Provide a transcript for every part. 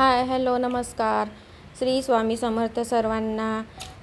Hi hello नमस्कार. श्री स्वामी समर्थ सर्वांना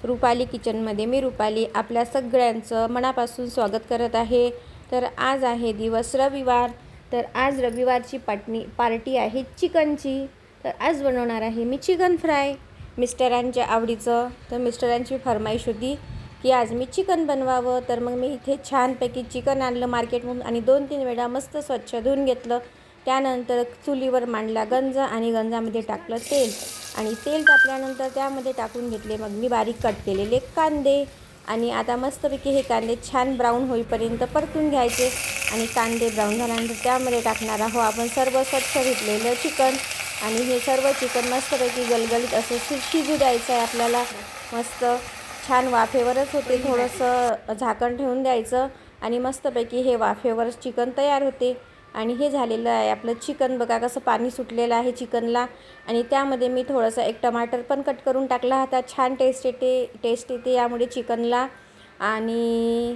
रुपाली किचनमध्ये मी रुपाली आपल्या सगळ्यांचं मनापासून स्वागत करत आहे. तर आज आहे दिवस रविवार. तर आज रविवारची पाटणी पार्टी आहे चिकनची. तर आज बनवणार आहे मी चिकन फ्राय. मिस्टरांच्या आवडीचं तर मिस्टरांची फरमाईश होती की आज मी चिकन बनवावं. तर मग मी इथे छानपैकी चिकन आणलं मार्केटमधून आणि दोन तीन वेळा मस्त स्वच्छ धुवून घेतलं. त्यानंतर चुलीवर मांडला गंज आणि गंजामध्ये टाकलं तेल. आणि तेल टाकल्यानंतर त्यामध्ये टाकून घेतले. मग मी बारीक कट केलेले कांदे. आणि आता मस्तपैकी हे कांदे छान ब्राऊन होईपर्यंत परतून घ्यायचे. आणि कांदे ब्राऊन झाल्यानंतर त्यामध्ये टाकणार आहो आपण सर्व स्वच्छ घेतलेलं चिकन. आणि हे सर्व चिकन मस्तपैकी गलगलीत असं शि शिजू द्यायचं आहे आपल्याला. मस्त छान वाफेवरच होते. थोडंसं झाकण ठेवून द्यायचं. आणि मस्तपैकी हे वाफेवरच चिकन तयार होते. आणि हे झालेलं आहे. आपलं चिकन बघा कसं पाणी सुटलेलं आहे चिकनला. आणि त्यामध्ये मी थोडंसं एक टमाटर पण कट करून टाकला होता. छान टेस्ट येते टेस्ट येते यामुळे चिकनला. आणि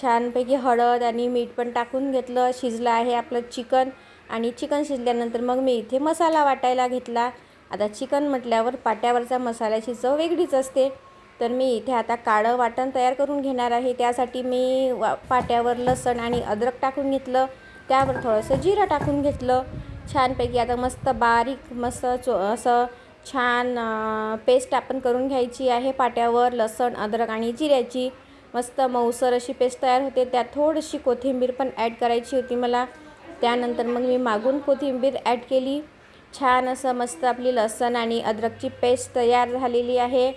छानपैकी हळद आणि मीठ पण टाकून घेतलं. शिजलं आहे आपलं चिकन. आणि चिकन शिजल्यानंतर मग मी इथे मसाला वाटायला घेतला. आता चिकन म्हटल्यावर पाट्यावरचा मसाल्याची चव वेगळीच असते. तर मी इथे आता काळं वाटण तयार करून घेणार आहे. त्यासाठी मी वा पाट्यावर लसण आणि अद्रक टाकून घेतलं. त्यावर थोडंसं जिरं टाकून घेतलं. छानपैकी आता मस्त बारीक मस्त चो असं छान पेस्ट आपण करून घ्यायची आहे पाट्यावर. लसण अद्रक आणि जिऱ्याची. मस्त मऊसर अशी पेस्ट तयार होते. त्यात थोडीशी कोथिंबीर पण ॲड करायची होती मला. त्यानंतर मग मी मागून कोथिंबीर ॲड केली. छान असं मस्त आपली लसण आणि अद्रकची पेस्ट तयार झालेली आहे.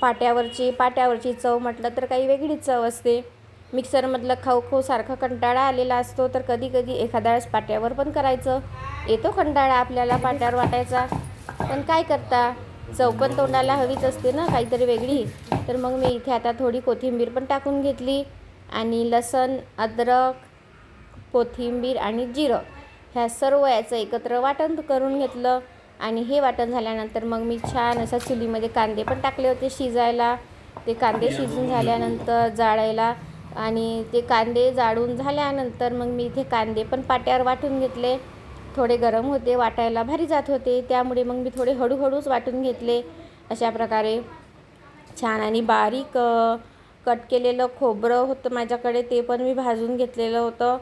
पाट्यावरची पाट्यावरची चव म्हटलं तर काही वेगळी चव असते. मिक्सरमधलं खाऊ कंटाळा आलेला असतो तर कधी कधी एखाद्या वेळेस पाट्यावर पण करायचं. येतो कंटाळा आपल्याला पाट्यावर वाटायचा. पण काय करता? चव पण तोंडाला हवीच असते ना काहीतरी वेगळी. तर मग मी इथे आता थोडी कोथिंबीर पण टाकून घेतली आणि लसण अद्रक कोथिंबीर आणि जिरं ह्या सर्व याचं एकत्र वाटण करून घेतलं आणि हे वाटण झाल्यानंतर मग मी छान असं चुलीमध्ये कांदे पण टाकले होते शिजायला. ते कांदे शिजून झाल्यानंतर जाळायला आणि ते कांदे जाळून झाल्यानंतर मग मी इथे कांदे पण पाट्यावर वाटून घेतले. थोडे गरम होते वाटायला भारी जात होते. त्यामुळे मग मी थोडे हळूहळूच वाटून घेतले. अशा प्रकारे छान आणि बारीक कट केलेलं खोबरं होतं माझ्याकडे ते पण मी भाजून घेतलेलं होतं.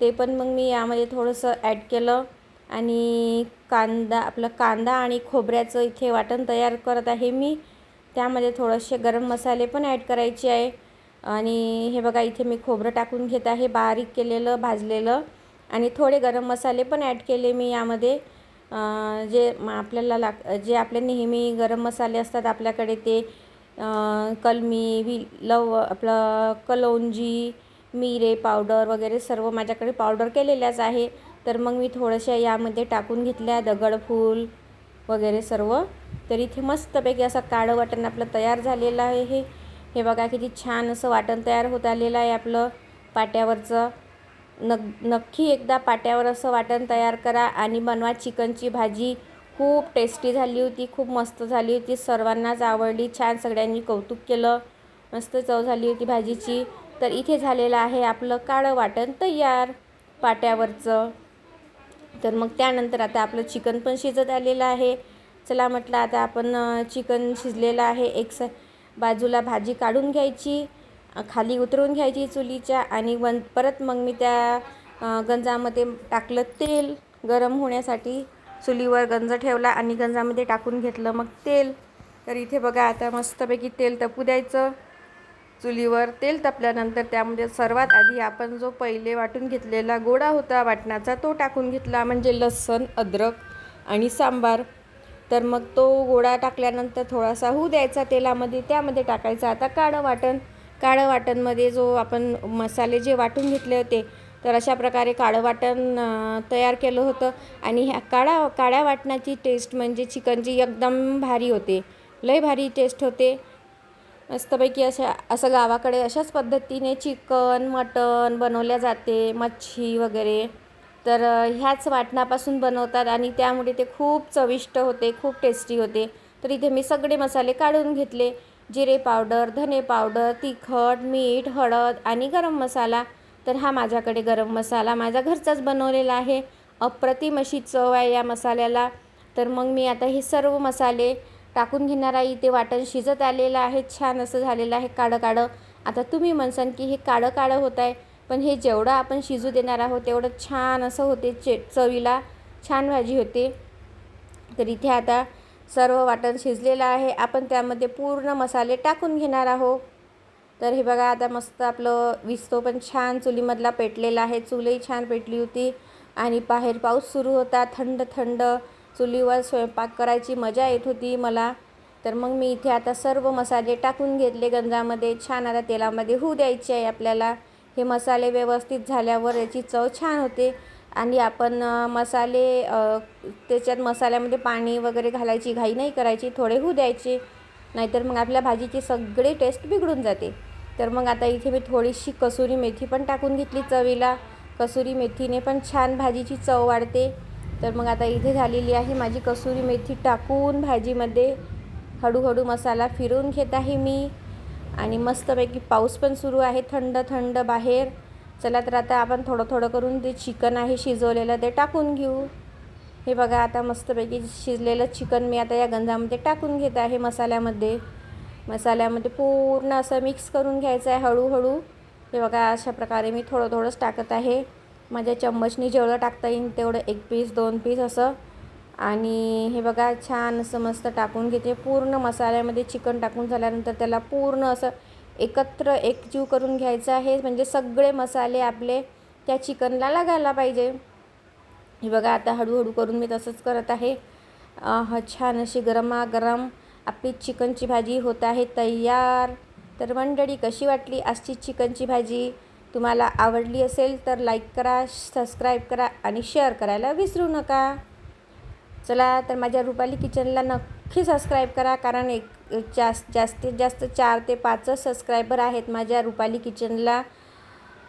ते पण मग मी यामध्ये थोडंसं ॲड केलं आणि कांदा आपलं कांदा आणि खोबऱ्याचं इथे वाटण तयार करत आहे मी. त्यामध्ये थोडेसे गरम मसाले पण ॲड करायचे आहे. आणि हे बघा इथे मी खोबरं टाकून घेत आहे बारीक केलेलं भाजलेलं. आणि थोडे गरम मसाले पण ॲड केले मी यामध्ये. जे आपल्याला लाग जे आपले नेहमी गरम मसाले असतात आपल्याकडे ते कलमी वि लव आपलं कलौंजी मिरे पावडर वगैरे सर्व माझ्याकडे पावडर केलेल्याच आहे. तर मग मी थोड्याशा यामध्ये टाकून घेतल्या दगडफूल वगैरे सर्व. तर इथे मस्तपैकी असं काळं वाटण आपलं तयार झालेलं आहे हे. हे बघा किती छान असं वाटण तयार होत आलेलं आहे आपलं पाट्यावरचं. नक नक्की एकदा पाट्यावर असं वाटण तयार करा आणि बनवा चिकनची भाजी. खूप टेस्टी झाली होती खूप मस्त झाली होती. सर्वांनाच आवडली छान सगळ्यांनी कौतुक केलं. मस्त चव झाली होती भाजीची. तर इथे झालेलं आहे आपलं काळं वाटण तयार पाट्यावरचं. तर मग त्यानंतर आता आपलं चिकन पण शिजत आलेलं आहे. चला म्हटलं आता आपण चिकन शिजलेलं आहे. एक स बाजूला भाजी काढून घ्यायची खाली उतरून घ्यायची चुलीच्या आणि वन परत मग मी त्या गंजामध्ये टाकलं तेल गरम होण्यासाठी. चुलीवर गंज ठेवला आणि गंजामध्ये टाकून घेतलं मग तेल. तर इथे बघा आता मस्तपैकी तेल तपू द्यायचं. चुलीवर तेल तपल्यानंतर त्यामध्ये सर्वात आधी आपण जो पहिले वाटून घेतलेला गोडा होता वाटणाचा तो टाकून घेतला म्हणजे लसण अद्रक आणि सांबार. तर मग तो गोळा टाकल्यानंतर थोडासा होऊ द्यायचा तेलामध्ये त्यामध्ये टाकायचा. आता काळं वाटण काळं वाटणमध्ये जो आपण मसाले जे वाटून घेतले होते तर अशा प्रकारे काळं वाटण तयार केलं होतं. आणि ह्या काळा काळ्या वाटणाची टेस्ट म्हणजे चिकनची एकदम भारी होते. लय भारी टेस्ट होते. मस्तपैकी अशा असं गावाकडे अशाच पद्धतीने चिकन मटन बनवल्या जाते मच्छी वगैरे. तर ह्याच वाटणापासून बनवतात आणि त्यामुळे ते खूप चविष्ट होते खूप टेस्टी होते. तर इथे मी सगळे मसाले काढून घेतले. जिरे पावडर धने पावडर तिखट मीठ हळद आणि गरम मसाला. तर हा माझ्याकडे गरम मसाला माझ्या घरचाच बनवलेला आहे. अप्रतिम अशी चव आहे या मसाल्याला. तर मग मी आता हे सर्व मसाले टाकून घेणार आहे. इथे वाटण शिजत आलेलं आहे. छान असं झालेलं आहे काळं काळं आता तुम्ही म्हणसान की हे काळं काळं होत आहे. पण हे जेवढं आपण शिजू देणार आहोत तेवढं छान असं होते चे चवीला छान भाजी होते. तर इथे आता सर्व वाटण शिजलेलं आहे. आपण त्यामध्ये पूर्ण मसाले टाकून घेणार आहोत. तर हे बघा आता मस्त आपलं विस्तो पण छान चुलीमधला पेटलेला आहे. चुलही छान पेटली होती. आणि बाहेर पाऊस सुरू होता. थंड थंड चुलीवर स्वयंपाक करायची मजा येत होती मला. तर मग मी इथे आता सर्व मसाले टाकून घेतले गंजामध्ये. छान आता तेलामध्ये होऊ द्यायचे आहे आपल्याला. हे मसाले व्यवस्थित झाल्यावर याची चव छान होते. आणि आपण मसाले त्याच्यात मसाल्यामध्ये पाणी वगैरे घालायची घाई नाही करायची थोडे होऊ द्यायचे. नाहीतर मग आपल्या भाजीची सगळी टेस्ट बिघडून जाते. तर मग आता इथे मी थोडीशी कसुरी मेथी पण टाकून घेतली चवीला. कसुरी मेथीने पण छान भाजीची चव वाढते. तर मग आता इथे झालेली आहे माझी कसुरी मेथी टाकून भाजीमध्ये. हळूहळू मसाला फिरून घेत आहे मी. आणि मस्तपैकी पाऊस पण सुरू आहे थंड थंड बाहेर. चला तर आता आपण थोडं थोडं करून ते चिकन आहे शिजवलेलं ते टाकून घेऊ. हे बघा आता मस्तपैकी शिजलेलं चिकन मी आता या गंजामध्ये टाकून घेत आहे मसाल्यामध्ये. मसाल्यामध्ये पूर्ण असं मिक्स करून घ्यायचं आहे हळूहळू. हे बघा अशा प्रकारे मी थोडं थोडंच टाकत आहे. माझ्या चम्मचनी जेवढं टाकता येईल तेवढं एक पीस दोन पीस असं आणि हे बघा छान असं मस्त टाकून घेते. पूर्ण मसाल्यामध्ये चिकन टाकून झाल्यानंतर त्याला पूर्ण असं एकत्र एकजीव करून घ्यायचं आहे. म्हणजे सगळे मसाले आपले त्या चिकनला लागायला पाहिजे. हे बघा आता हळूहळू करून मी तसंच करत आहे. छान अशी गरमागरम आपली चिकनची भाजी होत आहे तयार. तर मंडळी कशी वाटली आजची चिकनची भाजी? तुम्हाला आवडली असेल तर लाईक करा सबस्क्राईब करा आणि शेअर करायला विसरू नका. चला तर माझ्या रुपाली किचनला नक्की सबस्क्राईब करा कारण एक जास्त जास्तीत जास्त चार ते पाचच सबस्क्रायबर आहेत माझ्या रुपाली किचनला.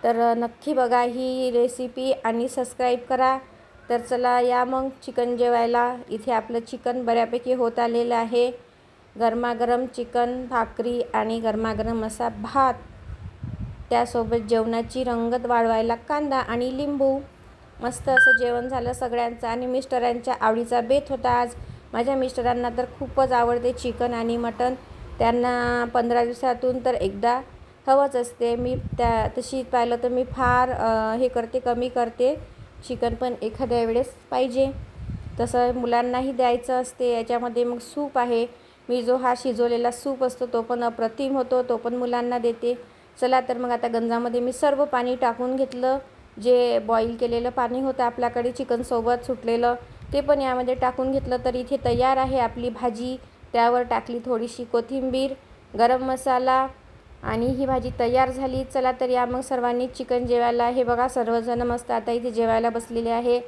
तर नक्की बघा ही रेसिपी आणि सबस्क्राईब करा. तर चला या मग चिकन जेवायला. इथे आपलं चिकन बऱ्यापैकी होत आलेलं आहे. गरमागरम चिकन भाकरी आणि गरमागरम असा भात. त्यासोबत जेवणाची रंगत वाढवायला कांदा आणि लिंबू. मस्त असं जेवण झालं सगळ्यांचं आणि मिस्टरांच्या आवडीचा बेत होता आज. माझ्या मिस्टरांना तर खूपच आवडते चिकन आणि मटन. त्यांना पंधरा दिवसातून तर एकदा हवंच असते. मी त्या तशी पाहिलं तर मी फार हे करते कमी करते. चिकन पण एखाद्या वेळेस पाहिजे. तसं मुलांनाही द्यायचं असते. याच्यामध्ये मग सूप आहे. मी जो हा शिजवलेला सूप असतो तो पण अप्रतिम होतो. तो पण मुलांना देते. चला तर मग आता गंजामध्ये मी सर्व पाणी टाकून घेतलं. जे बॉईल केलेलं पाणी होतं आपल्याकडे चिकनसोबत सुटलेलं ते पण यामध्ये टाकून घेतलं तर इथे तयार आहे आपली भाजी. त्यावर टाकली थोडीशी कोथिंबीर गरम मसाला आणि ही भाजी तयार झाली. चला तर या मग सर्वांनी चिकन जेवायला. हे बघा सर्वजण मस्त आता इथे जेवायला बसलेले आहे.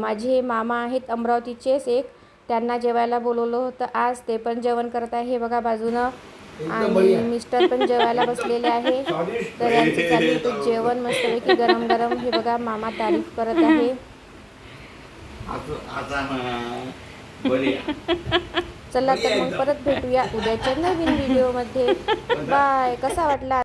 माझे मामा आहेत अमरावतीचेच एक. त्यांना जेवायला बोलवलं होतं आज. ते पण जेवण करत आहे. हे बघा बाजूनं. आणि मिस्टर पण जेवायला बसलेले आहे. तर यांचं चालू होतं जेवण मस्तपैकी गरम गरम हे बघा मामा तारीफ करत आहे. चला तर मग परत भेटूया उद्याच्या नवीन व्हिडिओमध्ये. बाय. कसा वाटला?